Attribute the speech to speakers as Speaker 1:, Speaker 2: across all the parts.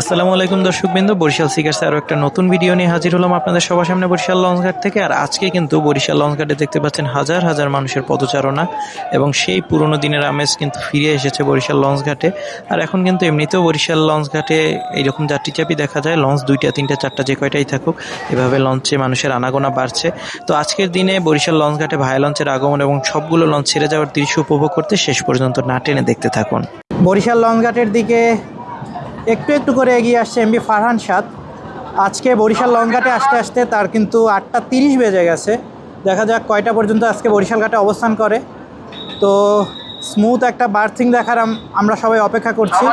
Speaker 1: আসসালামু আলাইকুম দর্শকবৃন্দ, বরিশাল সিকার্স আরও একটা নতুন ভিডিও নিয়ে হাজির হলাম আপনাদের সবার সামনে বরিশাল লঞ্চঘাট থেকে। আর আজকে কিন্তু বরিশাল লঞ্চঘাটে দেখতে পাচ্ছেন হাজার হাজার মানুষের পদচারণা এবং সেই পুরনো দিনের আমেজ কিন্তু ফিরে এসেছে বরিশাল লঞ্চঘাটে আর এখন কিন্তু এমনিতেও বরিশাল লঞ্চঘাটে এইরকম যাত্রী চাপি দেখা যায়, লঞ্চ দুইটা, তিনটা, চারটা যে কয়টাই থাকুক, এভাবে লঞ্চে মানুষের আনাগোনা বাড়ছে। তো আজকের দিনে বরিশাল লঞ্চঘাটে ভায়া লঞ্চের আগমন এবং সবগুলো লঞ্চ ছেড়ে যাওয়ার দৃশ্য উপভোগ করতে শেষ পর্যন্ত না টেনে দেখতে থাকুন।
Speaker 2: বরিশাল লঞ্চঘাটের দিকে একটু একটু করে এগিয়ে আসছে এমবি ফারহান সাদ। আজকে বরিশাল লঞ্চঘাটে আসতে আসতে তার কিন্তু আটটা তিরিশ বেজে গেছে। দেখা যাক কয়টা পর্যন্ত আজকে বরিশাল ঘাটে অবস্থান করে। তো স্মুথ একটা বার্থিং দেখার আমরা সবাই অপেক্ষা করছি।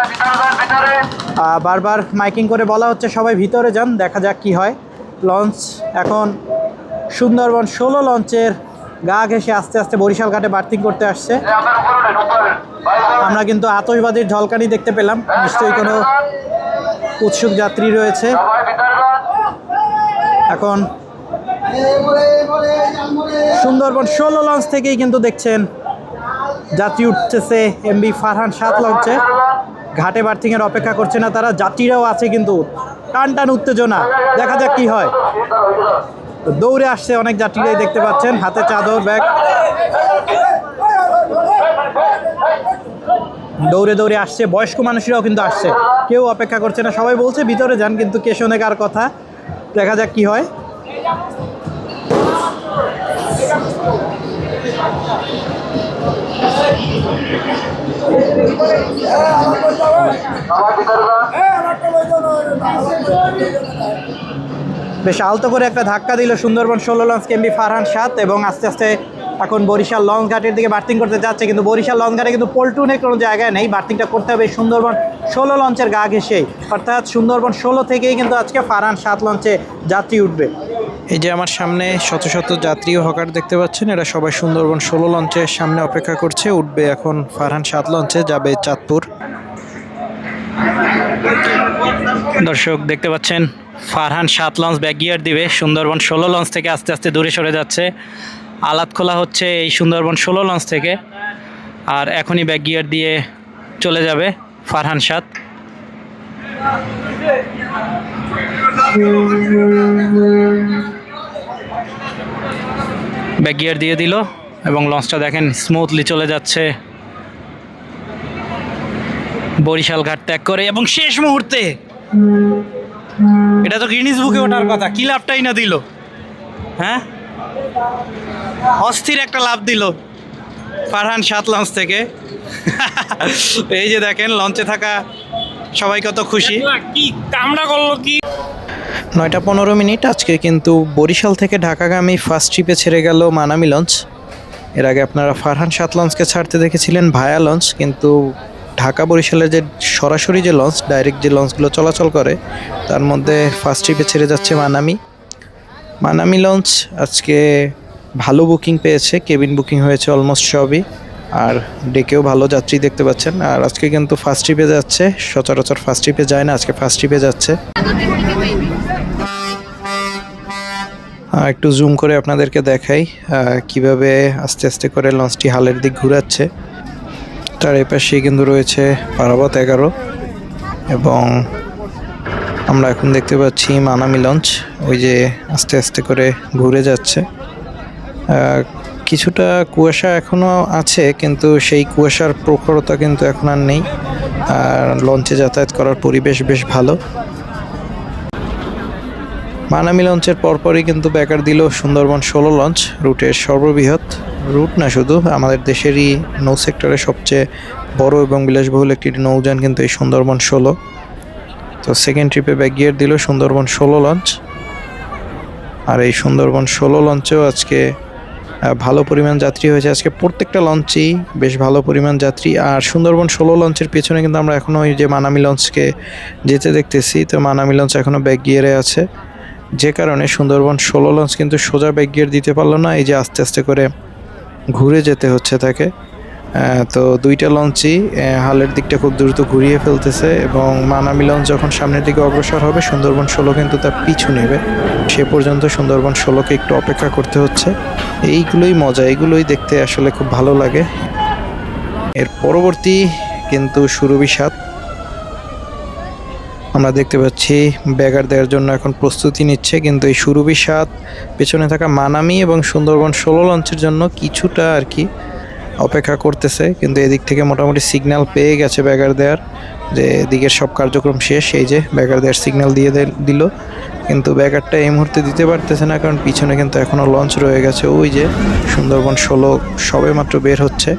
Speaker 2: বারবার মাইকিং করে বলা হচ্ছে সবাই ভিতরে যান, দেখা যাক কি হয়। লঞ্চ এখন সুন্দরবন ষোলো লঞ্চের গা ঘেসে আস্তে আস্তে বরিশাল ঘাটে বার্থিং করতে আসছে। আমরা কিন্তু আতশবাজির ঝলকানি দেখতে পেলাম। নিশ্চয়ই কোনো উৎসুক যাত্রী রয়েছে। এখন সুন্দরবন ষোলো লঞ্চ থেকেই কিন্তু দেখছেন, যাত্রী উঠতেছে এমবি ফারহান সাত লঞ্চে। ঘাটে বার্থিংয়ের অপেক্ষা করছে না তারা, যাত্রীরাও আছে কিন্তু। টান টান উত্তেজনা, দেখা যাক কি হয়। দৌড়ে আসছে অনেক যাত্রীরাই দেখতে পাচ্ছেন, হাতে চাদর, ব্যাগ। দৌড়ে দৌড়ে আসছে, বয়স্ক মানুষরাও কিন্তু আসছে। কেউ অপেক্ষা করছে না, সবাই বলছে, ভিতরে যান। কিন্তু কে শোনে কার কথা? দেখা যাক কি হয়। বেশ আলতো করে একটা ধাক্কা দিল সুন্দরবন ষোলো লঞ্চ কেমবি ফারহান সাত এবং আস্তে আস্তে এখন বরিশাল লঞ্চ ঘাটের দিকে বার্থিং করতে যাচ্ছে, কিন্তু বরিশাল লঞ্চ ঘাটে কিন্তু পল্টুনের কোনো জায়গায় নেই। বার্থিংটা করতে হবে সুন্দরবন ষোলো লঞ্চের গা ঘেসেই অর্থাৎ সুন্দরবন ষোলো থেকেই কিন্তু আজকে ফারহান সাত লঞ্চে যাত্রী উঠবে।
Speaker 1: এই যে আমার সামনে শত শত যাত্রী ও হকার দেখতে পাচ্ছেন, এরা সবাই সুন্দরবন ষোলো লঞ্চের সামনে অপেক্ষা করছে, উঠবে এখন ফারহান সাত লঞ্চে, যাবে চাঁদপুর। দর্শক, দেখতে পাচ্ছেন, ফারহান সাত লঞ্চ ব্যাক গিয়ার দিবে, সুন্দরবন ষোলো লঞ্চ থেকে আস্তে আস্তে দূরে সরে যাচ্ছে। আলাত খোলা হচ্ছে এই সুন্দরবন ষোলো লঞ্চ থেকে। আর এখনই ব্যাক গিয়ার দিয়ে চলে যাবে ফারহান সাত ব্যাক গিয়ার দিয়ে দিল এবং লঞ্চটা দেখেন স্মুথলি চলে যাচ্ছে। বরিশাল ঘাট ত্যাগ করে এবং শেষ মুহূর্তে এটা তো গিনিস বুকে ওঠার কথা, কি লাভটাই না দিল। হ্যাঁ? অস্থির একটা লাভ দিল ফারহান সাত লঞ্চ থেকে। এই যে দেখেন লঞ্চে থাকা সবাই কত খুশি।
Speaker 3: কি কামড়া করল কি?
Speaker 1: নয়টা পনেরো মিনিট আজকে কিন্তু বরিশাল থেকে ঢাকাগামী ফার্স্ট ট্রিপে ছেড়ে গেল মানামি লঞ্চ এর আগে আপনারা ফারহান সাত লঞ্চকে ছাড়তে দেখেছিলেন ভায়া লঞ্চ কিন্তু ঢাকা বরিশালের যে সরাসরি যে লঞ্চ ডাইরেক্ট যে লঞ্চগুলো চলাচল করে তার মধ্যে ফার্স্ট ট্রিপে ছেড়ে যাচ্ছে মানামি। মানামি লঞ্চ, আজকে ভালো বুকিং পেয়েছে, কেবিন বুকিং হয়েছে অলমোস্ট সবই, আর ডেকেও ভালো যাত্রী দেখতে পাচ্ছেন, আর আজকে কিন্তু ফার্স্ট ট্রিপে যাচ্ছে, সচরাচর ফার্স্ট ট্রিপে যায় না, আজকে ফার্স্ট ট্রিপে যাচ্ছে। একটু জুম করে আপনাদেরকে দেখাই কীভাবে আস্তে আস্তে করে লঞ্চটি হালের দিক ঘুরাচ্ছে। তার এপাশে কিন্তু রয়েছে পারাবত এগারো এবং আমরা এখন দেখতে পাচ্ছি মানামি লঞ্চ, ওই যে আস্তে আস্তে করে ঘুরে যাচ্ছে। কিছুটা কুয়াশা এখনও আছে, কিন্তু সেই কুয়াশার প্রখরতা কিন্তু এখন আর নেই। আর লঞ্চে যাতায়াত করার পরিবেশ বেশ ভালো। মানামি লঞ্চের পরপরই কিন্তু ব্যাকার দিল সুন্দরবন ষোলো লঞ্চ, রুটের সর্ববৃহৎ। রুট না শুধু, আমাদের দেশেরই নৌ সেক্টরে সবচেয়ে বড় এবং বিলাসবহুল একটি নৌযান কিন্তু এই সুন্দরবন ষোলো। তো সেকেন্ড ট্রিপে ব্যাক গিয়ার দিল সুন্দরবন ষোলো লঞ্চ আর এই সুন্দরবন ষোলো লঞ্চেও আজকে ভালো পরিমাণ যাত্রী হয়েছে। আজকে প্রত্যেকটা লঞ্চেই বেশ ভালো পরিমাণ যাত্রী। আর সুন্দরবন ষোলো লঞ্চের পেছনে কিন্তু আমরা এখনও ওই যে মানামি লঞ্চকে যেতে দেখতেছি। তো মানামি লঞ্চ এখনও ব্যাক গিয়ারে আছে। যে কারণে সুন্দরবন ষোলো লঞ্চ কিন্তু সোজা ব্যাক গিয়ার দিতে পারল না। এই যে আস্তে আস্তে করে ঘুরে যেতে হচ্ছে তাকে। তো দুইটা লঞ্চই হালের দিকটা খুব দ্রুত ঘুরিয়ে ফেলতেছে এবং মানামি লঞ্চ যখন সামনের দিকে অগ্রসর হবে, সুন্দরবন ষোলো কিন্তু তার পিছু নেবে। সে পর্যন্ত সুন্দরবন ষোলোকে একটু অপেক্ষা করতে হচ্ছে। এইগুলোই মজা, এইগুলোই দেখতে আসলে খুব ভালো লাগে। এর পরবর্তী কিন্তু সুরভি সাত আমরা দেখতে পাচ্ছি, ব্যাগার দেওয়ার জন্য এখন প্রস্তুতি নিচ্ছে, কিন্তু এই সুরভি সাত পেছনে থাকা মানামি এবং সুন্দরবন ষোলো লঞ্চের জন্য কিছুটা আর কি অপেক্ষা করতেছে, কিন্তু এদিক থেকে মোটামুটি সিগন্যাল পেয়ে গেছে ব্যাগার দেওয়ার যে এদিকের সব কার্যক্রম শেষ, এই যে ব্যাগার দেওয়ার সিগন্যাল দিয়ে দিল। কিন্তু ব্যাগারটা এই মুহূর্তে দিতে পারতেছে না, কারণ পিছনে কিন্তু এখনও লঞ্চ রয়ে গেছে। ওই যে সুন্দরবন ষোলো সবে মাত্র বের হচ্ছে।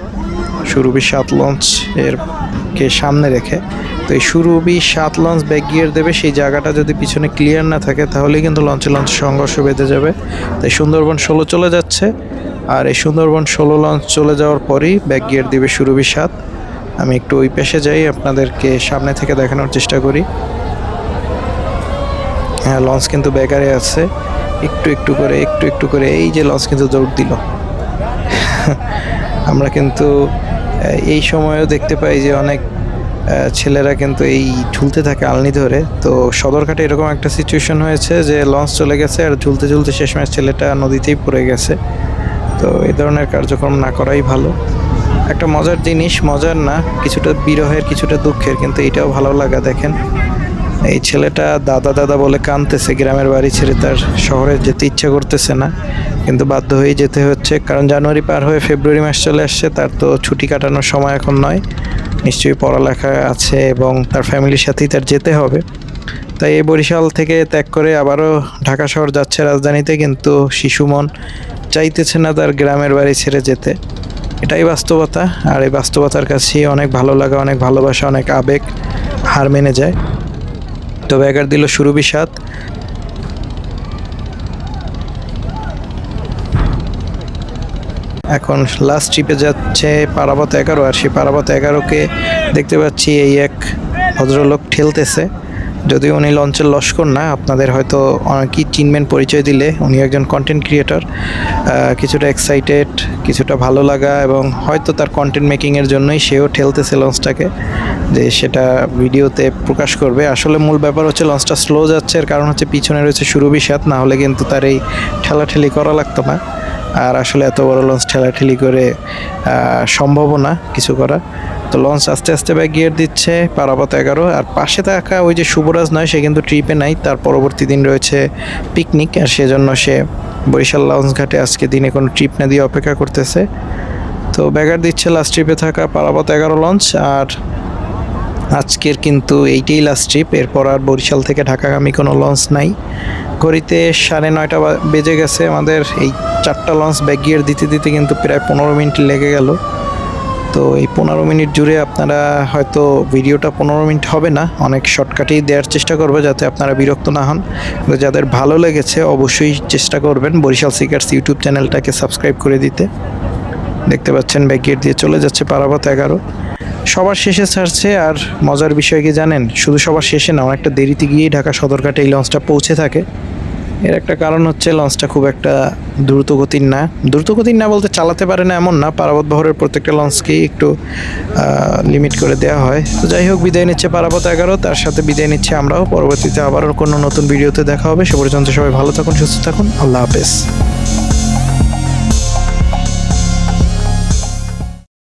Speaker 1: সুরভি সাত লঞ্চ এর কে সামনে রেখে। তো এই সুরভি সাত লঞ্চ ব্যাক গিয়ার দেবে, সেই জায়গাটা যদি পিছনে ক্লিয়ার না থাকে তাহলে কিন্তু লঞ্চে লঞ্চ সংঘর্ষ বেঁধে যাবে। তাই সুন্দরবন ষোলো চলে যাচ্ছে। আর এই সুন্দরবন ষোলো লঞ্চ চলে যাওয়ার পরই ব্যাক গিয়ার দিবে সুরভি সাত। আমি একটু ওই পেশে যাই, আপনাদেরকে সামনে থেকে দেখানোর চেষ্টা করি। হ্যাঁ লঞ্চ কিন্তু বেকারে আছে। একটু একটু করে, একটু একটু করে, এই যে লঞ্চ কিন্তু দৌড় দিল। আমরা কিন্তু এই সময়েও দেখতে পাই যে অনেক ছেলেরা কিন্তু এই ঝুলতে থাকে আলনি ধরে। তো সদরঘাটে এরকম একটা সিচুয়েশন হয়েছে যে লঞ্চ চলে গেছে আর ঝুলতে ঝুলতে শেষমেশ ছেলেটা নদীতেই পড়ে গেছে। তো এই ধরনের কার্যক্রম না করাই ভালো। একটা মজার জিনিস, মজার না, কিছুটা বিরহের, কিছুটা দুঃখের, কিন্তু এটাও ভালো লাগা, দেখেন। এই ছেলেটা দাদা দাদা বলে কাঁদতেছে গ্রামের বাড়ি ছেড়ে তার শহরে যেতে ইচ্ছা করতেছে না। কিন্তু বাধ্য হয়েই যেতে হচ্ছে, কারণ জানুয়ারি পার হয়ে ফেব্রুয়ারি মাস চলে আসছে, তার তো ছুটি কাটানোর সময় এখন নয়। নিশ্চয়ই পড়ালেখা আছে এবং তার ফ্যামিলির সাথেই তার যেতে হবে। তাই এই বরিশাল থেকে ত্যাগ করে আবারও ঢাকা শহর যাচ্ছে রাজধানীতে, কিন্তু শিশু মন চাইতেছে না তার গ্রামের বাড়ি ছেড়ে যেতে। এটাই বাস্তবতা, আর এই বাস্তবতার কাছেই অনেক ভালো লাগা, অনেক ভালোবাসা, অনেক আবেগ, হার মেনে যায়। তো ব্যাগার দিল সুরভি বিষাদ। এখন লাস্ট ট্রিপে যাচ্ছে পারাবত এগারো, আর সেই পারাবত এগারোকে দেখতে পাচ্ছি এই এক ভদ্রলোক ঠেলতেছে। যদিও উনি লঞ্চের লস্কর না, আপনাদের হয়তো অনেকেই চিনবেন, পরিচয় দিলে। উনি একজন কন্টেন্ট ক্রিয়েটর কিছুটা এক্সাইটেড কিছুটা ভালো লাগা এবং হয়তো তার কন্টেন্ট মেকিংয়ের জন্যই সেও ঠেলতেছে লঞ্চটাকে, যে সেটা ভিডিওতে প্রকাশ করবে। আসলে মূল ব্যাপার হচ্ছে লঞ্চটা স্লো যাচ্ছে, এর কারণ হচ্ছে পিছনে রয়েছে সুরভি সাত না হলে কিন্তু তার এই ঠেলাঠেলি করা লাগতো না। আর আসলে এত বড় লঞ্চ ঠেলাঠেলি করে সম্ভবও না কিছু করা তো লঞ্চ আস্তে আস্তে ব্যাগ গিয়ার দিচ্ছে পারাবত এগারো। আর পাশে থাকা ওই যে শুভরাজ নয়, সে কিন্তু ট্রিপে নাই, তার পরবর্তী দিন রয়েছে পিকনিক আর সেজন্য সে বরিশাল লঞ্চ ঘাটে আজকে দিনে কোনো ট্রিপ না দিয়ে অপেক্ষা করতেছে। তো ব্যাগার দিচ্ছে লাস্ট ট্রিপে থাকা পারাবত এগারো লঞ্চ আর আজকের কিন্তু এইটাই লাস্ট ট্রিপ এরপর আর বরিশাল থেকে ঢাকাগামী কোনো লঞ্চ নাই। ঘড়িতে সাড়ে নয়টা বেজে গেছে আমাদের, এই চারটা লঞ্চ ব্যাক গিয়ার দিতে দিতে কিন্তু প্রায় পনেরো মিনিট লেগে গেল। তো এই পনেরো মিনিট জুড়ে আপনারা হয়তো ভিডিওটা পনেরো মিনিট হবে না, অনেক শর্টকাটেই দেওয়ার চেষ্টা করব যাতে আপনারা বিরক্ত না হন। যাদের ভালো লেগেছে অবশ্যই চেষ্টা করবেন বরিশাল সিকার্স ইউটিউব চ্যানেলটাকে সাবস্ক্রাইব করে দিতে। দেখতে পাচ্ছেন গেট দিয়ে চলে যাচ্ছে পারাবত এগারো। সবার শেষে ছাড়ছে আর মজার বিষয় কি জানেন? শুধু সবার শেষে না, অনেকটা দেরিতে গিয়েই ঢাকা সদরঘাটে এই লঞ্চটা পৌঁছে থাকে। এর একটা কারণ হচ্ছে লঞ্চটা খুব একটা দ্রুত গতির না। দ্রুত গতির না বলতে চালাতে পারে না এমন না, পারাবত বহরের প্রত্যেকটা লঞ্চকেই একটু লিমিট করে দেওয়া হয়। তো যাই হোক, বিদায় নিচ্ছে পারাবত এগারো, তার সাথে বিদায় নিচ্ছে আমরাও। পরবর্তীতে আবারও কোনো নতুন ভিডিওতে দেখা হবে। সে পর্যন্ত সবাই ভালো থাকুন, সুস্থ থাকুন। আল্লাহ হাফেজ।